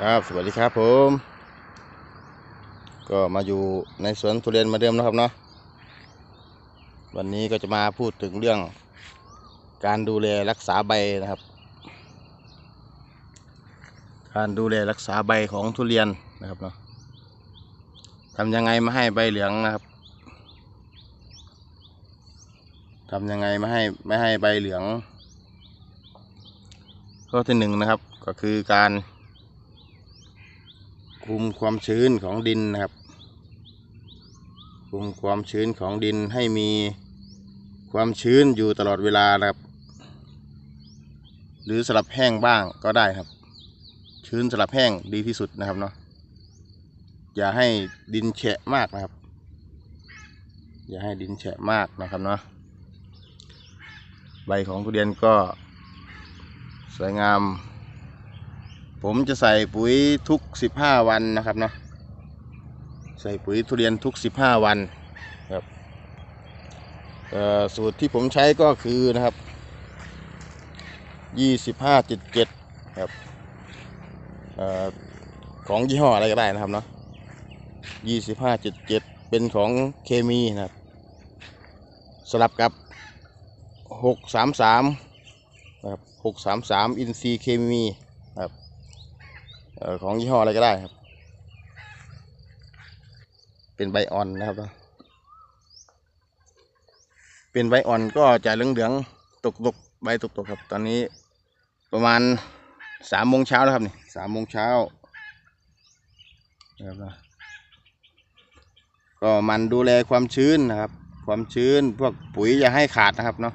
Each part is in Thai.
ครับสวัสดีครับผม ก็มาอยู่ในสวนทุเรียนมาเดิมนะครับเนาะวันนี้ก็จะมาพูดถึงเรื่อง การดูแลรักษาใบนะครับ การดูแลรักษาใบของทุเรียนนะครับเนาะทำยังไงไม่ให้ใบเหลืองนะครับทำยังไงไม่ให้ไม่ให้ใบเหลือง ข้อที่หนึ่งนะครับ ก็คือการ คุมความชื้นของดินนะครับ คุมความชื้นของดินให้มีความชื้นอยู่ตลอดเวลานะครับ หรือสลับแห้งบ้างก็ได้ครับ ชื้นสลับแห้งดีที่สุดนะครับเนาะอย่าให้ดินแฉะมากนะครับ อย่าให้ดินแฉะมากนะครับเนาะใบของทุเรียนก็สวยงาม ผมจะใส่ปุ๋ยทุก 15 วันนะครับเนาะใส่ปุ๋ยทุเรียนทุก 15 วันครับสูตรที่ผมใช้ก็คือนะครับ25.7ครับเอ่อของยี่ห้ออะไรก็ได้นะครับเนาะ25.7 เป็นของเคมีนะครับ สลับกับ 633นะครับ633 อินซีเคมี ของยี่ห้ออะไรก็ได้ครับ เป็นใบอ่อนนะครับ เป็นใบอ่อนก็จะเหลืองๆตกตกๆใบตกตกๆครับ ตอนนี้ประมาณสามโมงเช้าแล้วครับนี่สามโมงเช้านะครับนะก็มันดูแลความชื้นนะครับ ความชื้นพวกปุ๋ยอย่าให้ขาดนะครับเนาะ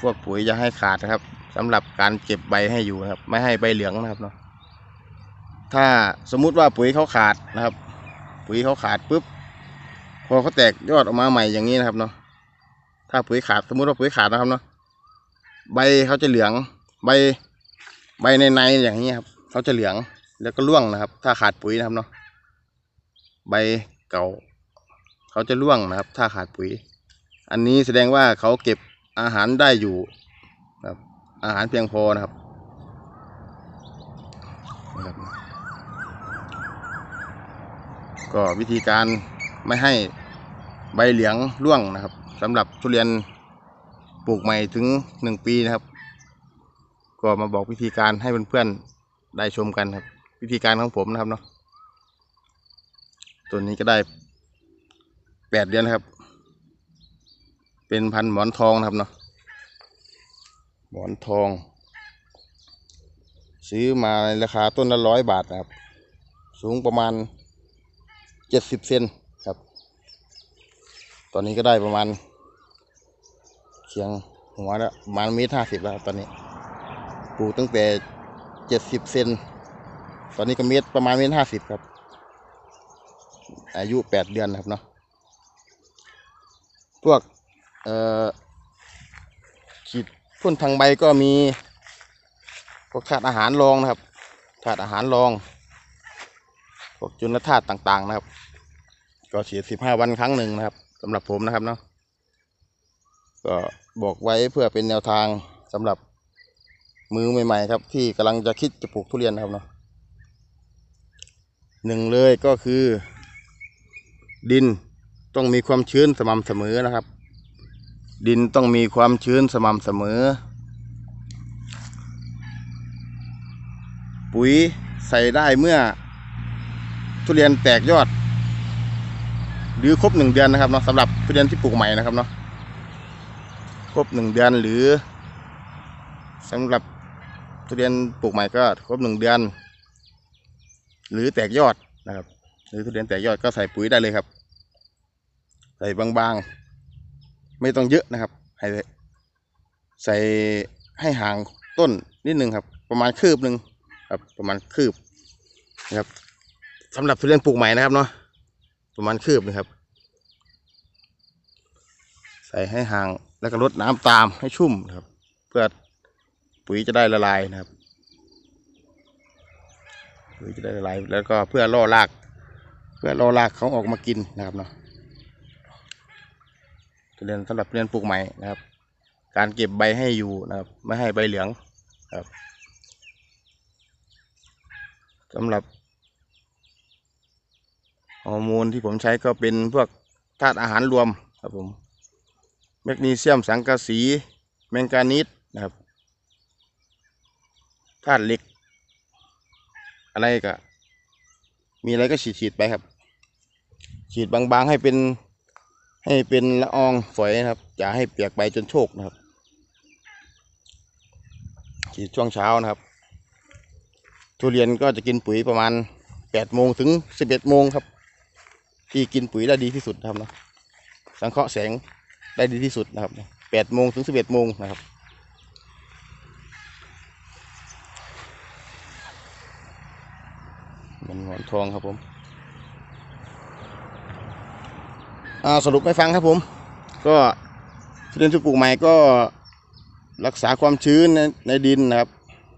พวกปุ๋ยอย่าให้ขาดนะครับ สำหรับการเก็บใบให้อยู่นะครับ ไม่ให้ใบเหลืองนะครับเนาะถ้าสมมุติว่าปุ๋ยเขาขาดนะครับ ปุ๋ยเขาขาดปุ๊บพอเขาแตกยอดออกมาใหม่อย่างนี้นะครับเนาะถ้าปุ๋ยขาดสมมุติว่าปุ๋ยขาดนะครับเนาะใบเขาจะเหลืองใบใบในในอย่างนี้ครับเขาจะเหลืองแล้วก็ร่วงนะครับ ถ้าขาดปุ๋ยนะครับเนาะใบเก่า เขาจะร่วงนะครับ ถ้าขาดปุ๋ย อันนี้แสดงว่าเขาเก็บอาหารได้อยู่ครับ อาหารเพียงพอนะครับนะครับ ก็วิธีการไม่ให้ใบเหลืองร่วงนะครับสำหรับทุเรียนปลูกใหม่ถึงหนึ่งปีนะครับ ก็มาบอกวิธีการให้เพื่อนๆได้ชมกันครับ วิธีการของผมนะครับเนาะตัวนี้ก็ได้แปดเดือนนะครับ เป็นพันหมอนทองนะครับเนาะ หมอนทอง ซื้อมาในราคาต้นละร้อยบาทนะครับ สูงประมาณเจ็ดสิบเซนครับ ตอนนี้ก็ได้ประมาณเคียงหัวแล้วประมาณเมตรห้าสิบแล้วตอนนี้ปลูกตั้งแต่เจ็ดสิบเซนตอนนี้ก็เมตรประมาณเมตรห้าสิบครับ อายุแปดเดือนนะครับเนาะพวกเอ่อขีด พ่นทางใบก็มีพวกธาตุอาหารรองนะครับธาตุอาหารรองพวกจุลธาตุต่างๆ นะครับ ก็ฉีดสิบห้าวันครั้งหนึ่งนะครับสำหรับผมนะครับเนาะก็บอกไว้เพื่อเป็นแนวทางสำหรับมือใหม่ๆ ครับ ที่กำลังจะคิดจะปลูกทุเรียนนะครับเนาะหนึ่งเลยก็คือ ดินต้องมีความชื้นสม่ำเสมอนะครับ ดินต้องมีความชื้นสม่ำเสมอ ปุ๋ยใส่ได้เมื่อ ทุเรียนแตกยอด หรือครบหนึ่งเดือนนะครับเนาะสำหรับทุเรียนที่ปลูกใหม่นะครับเนาะครบหนึ่งเดือนหรือสำหรับทุเรียนปลูกใหม่ก็ครบหนึ่งเดือน หรือแตกยอดนะครับ หรือทุเรียนแตกยอดก็ใส่ปุ๋ยได้เลยครับ ใส่บางๆ ไม่ต้องเยอะนะครับ ให้ใส่ให้ห่างต้นนิดนึงครับ ประมาณคืบหนึ่งครับประมาณคืบนะครับสำหรับทุเรียนปลูกใหม่นะครับเนาะประมาณคืบนะครับ ใส่ให้ห่างแล้วก็ลดน้ำตามให้ชุ่มนะครับ เพื่อปุ๋ยจะได้ละลายนะครับปุ๋ยจะได้ละลายแล้วก็เพื่อล่อราก เพื่อล่อรากเขาออกมากินนะครับเนาะ ทุเรียนสำหรับทุเรียนปลูกใหม่นะครับ การเก็บใบให้อยู่นะครับ ไม่ให้ใบเหลืองครับสำหรับฮอร์โมนที่ผมใช้ก็เป็นพวกธาตุอาหารรวมครับผมแมกนีเซียมสังกะสี แมงกานีสนะครับธาตุเหล็ก อะไรก็มีอะไรก็ฉีดๆไปครับ ฉีดบางๆให้เป็น ให้เป็นละอองฝอยนะครับ อย่าให้เปียกไปจนโชกนะครับฉีดช่วงเช้านะครับ ทุเรียนก็จะกินปุ๋ยประมาณแปดโมงถึงสิบเอ็ดโมงครับ ที่กินปุ๋ยได้ดีที่สุดนะครับนะสังเคราะห์แสงได้ดีที่สุดนะครับแปดโมงถึงสิบเอ็ดโมงนะครับมันหอนทองครับผม อ่า สรุปให้ฟังครับผม ก็ทุเรียนที่ปลูกใหม่ก็รักษาความชื้นในในดินนะครับ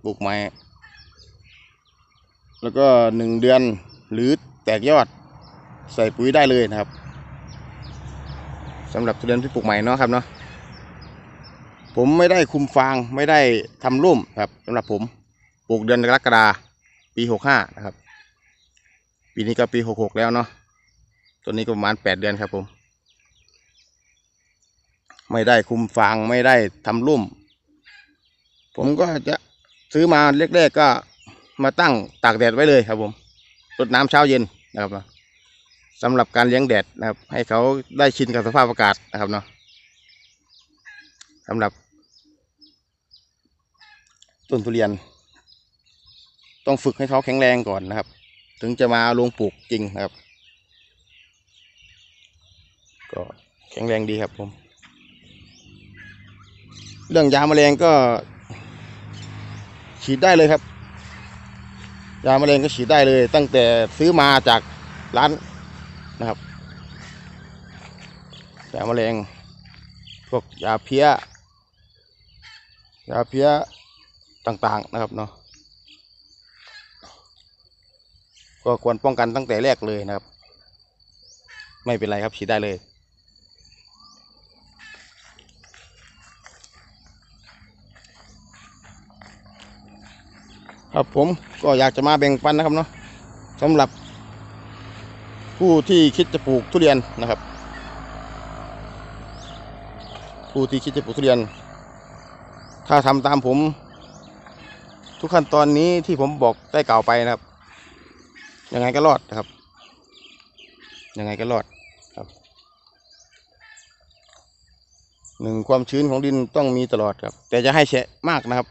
ปลูกใหม่ แล้วก็หนึ่งเดือนหรือแตกยอดใส่ปุ๋ยได้เลยนะครับสำหรับทุเรียนที่ปลูกใหม่เนาะครับเนาะผมไม่ได้คุมฟางไม่ได้ทำร่มครับสำหรับผมปลูกเดือนกรกฎาปีหกห้านะครับ ปีนี้ก็ปีหกหกแล้วเนาะ ตัวนี้ก็ประมาณแปดเดือนครับผม ไม่ได้คุมฟางไม่ได้ทำร่ม ผมก็จะซื้อมาแรกๆก็มาตั้งตากแดดไว้เลยครับผมรดน้ำเช้าเย็นนะครับนะสำหรับการเลี้ยงแดดนะครับ ให้เขาได้ชินกับสภาพอากาศนะครับเนาะสำหรับต้นทุเรียน ต้องฝึกให้เขาแข็งแรงก่อนนะครับ ถึงจะมาลงปลูกจริงนะครับ ก็แข็งแรงดีครับผม เรื่องยาแมลงก็ ฉีดได้เลยครับ ยาแมลงก็ฉีดได้เลย ตั้งแต่ซื้อมาจากร้านนะครับยาแมลงพวกยาเพี้ยยาเพี้ยต่างๆนะครับเนาะก็ควรป้องกันตั้งแต่แรกเลยนะครับ ไม่เป็นไรครับฉีดได้เลย ครับผมก็อยากจะมาแบ่งปันนะครับเนาะสำหรับผู้ที่คิดจะปลูกทุเรียนนะครับ ผู้ที่คิดจะปลูกทุเรียน ถ้าทำตามผม ทุกขั้นตอนนี้ที่ผมบอกได้กล่าวไปนะครับ ยังไงก็รอดนะครับ ยังไงก็รอดครับหนึ่งความชื้นของดินต้องมีตลอดครับ แต่จะให้แฉะมากนะครับ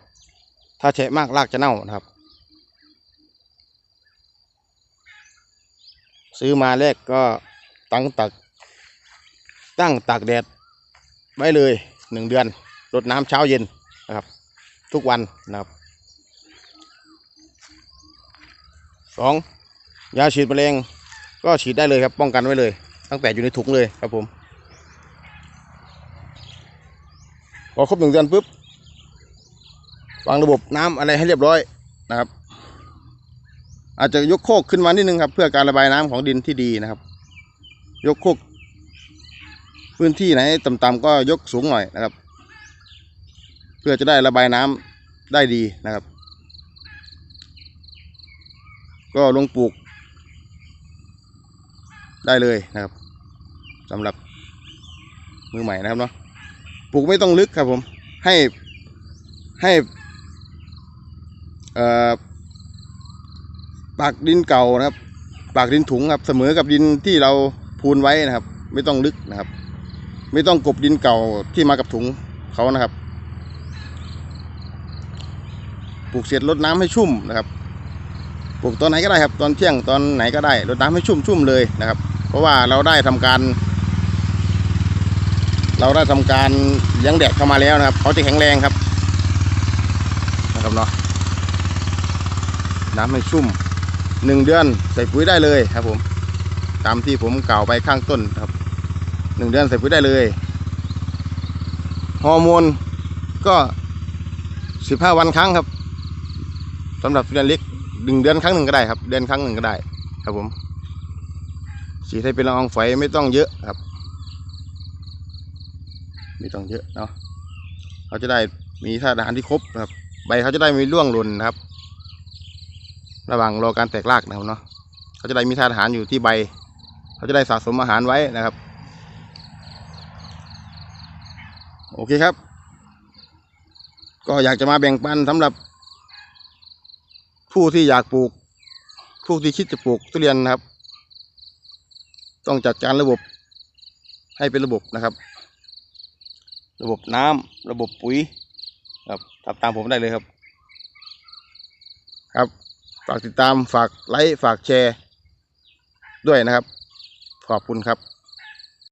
ถ้าแฉะมากรากจะเน่านะครับ ซื้อมาแรกก็ตั้งตัก ตั้งตากแดดไว้เลยหนึ่งเดือนรดน้ำเช้าเย็นนะครับ ทุกวันนะครับสองยาฉีดแมลงก็ฉีดได้เลยครับ ป้องกันไว้เลย ตั้งแต่อยู่ในถุงเลยครับผมพอครบหนึ่งเดือนปุ๊บวางระบบน้ำอะไรให้เรียบร้อยนะครับ อาจจะยกโคกขึ้นมานิดนึงครับ เพื่อการระบายน้ำของดินที่ดีนะครับ ยกโคก พื้นที่ไหนต่ำๆก็ยกสูงหน่อยนะครับ เพื่อจะได้ระบายน้ำได้ดีนะครับ ก็ลงปลูก ได้เลยนะครับสำหรับมือใหม่นะครับเนาะปลูกไม่ต้องลึกครับผม ให้ให้เอ่อ ปากดินเก่านะครับ ปากดินถุงครับเสมอกับดินที่เราพูนไว้นะครับ ไม่ต้องลึกนะครับ ไม่ต้องกบดินเก่าที่มากับถุงเขานะครับปลูกเสร็จรดน้ำให้ชุ่มนะครับ ปลูกตอนไหนก็ได้ครับ ตอนเที่ยงตอนไหนก็ได้รดน้ำให้ชุ่มชุ่มเลยนะครับ เพราะว่าเราได้ทำการ เราได้ทำการเลี้ยงแดดเข้ามาแล้วนะครับเขาจะแข็งแรงครับนะครับเนาะน้ำให้ชุ่ม หนึ่งเดือนใส่ปุ๋ยได้เลยครับผม ตามที่ผมกล่าวไปข้างต้นครับหนึ่งเดือนใส่ปุ๋ยได้เลยฮอร์โมนก็สิบห้าวันครั้งครับสำหรับทุเรียนเล็กหนึ่งเดือนครั้งหนึ่งก็ได้ครับ เดือนครั้งหนึ่งก็ได้ ครับผมฉีดให้เป็นละอองฝอยไม่ต้องเยอะครับ ไม่ต้องเยอะเนาะเขาจะได้มีธาตุอาหารที่ครบครับ ใบเขาจะได้ม่ร่วงหล่นครับ ระหว่างรอการแตกรากนะครับเนาะเขาจะได้มีธาตุอาหารอยู่ที่ใบ เขาจะได้สะสมอาหารไว้นะครับ โอเคครับ ก็อยากจะมาแบ่งปันสำหรับ ผู้ที่อยากปลูก ผู้ที่คิดจะปลูกทุเรียนนะครับ ต้องจัดการระบบให้เป็นระบบนะครับ ระบบน้ำระบบปุ๋ย ครับทำตามผมได้เลยครับ ครับ ฝากติดตามฝากไลค์ฝากแชร์ด้วยนะครับ ขอบคุณครับ